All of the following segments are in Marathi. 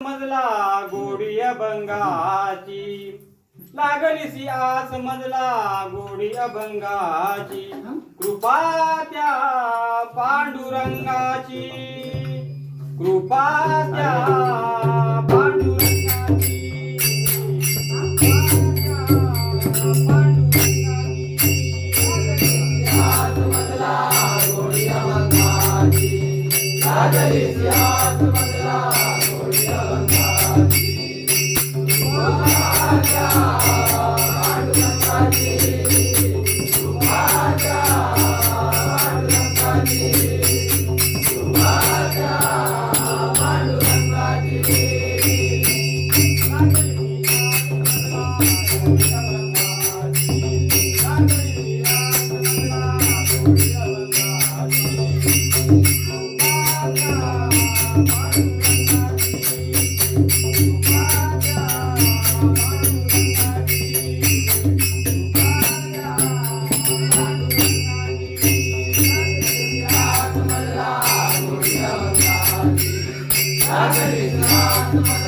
मजला गोडिया बंगाची लागलीसी आस मजला गोडी अभंगाची कृपा त्या पांडुरंगाची. कृपा त्या पांडुरंगाची. लागली आस मजला Hare Krishna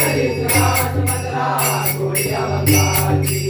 हरी सुहास मतला गोडिया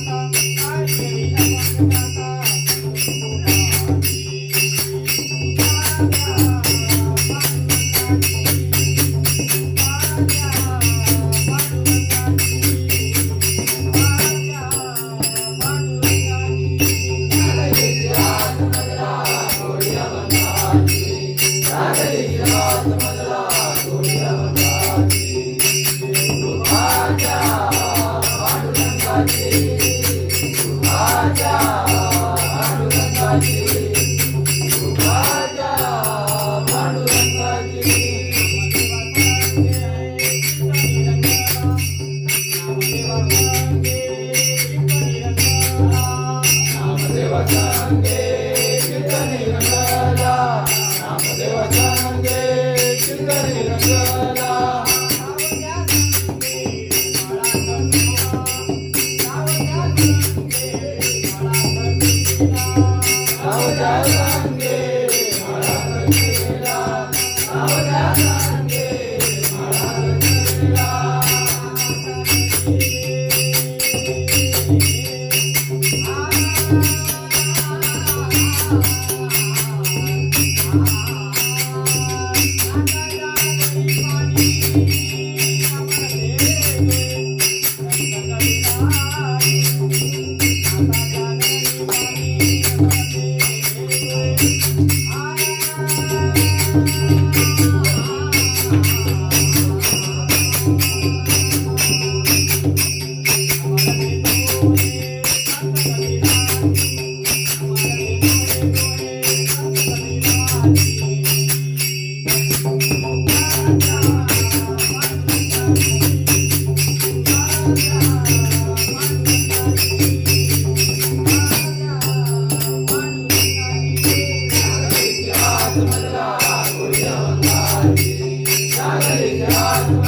Hare Hare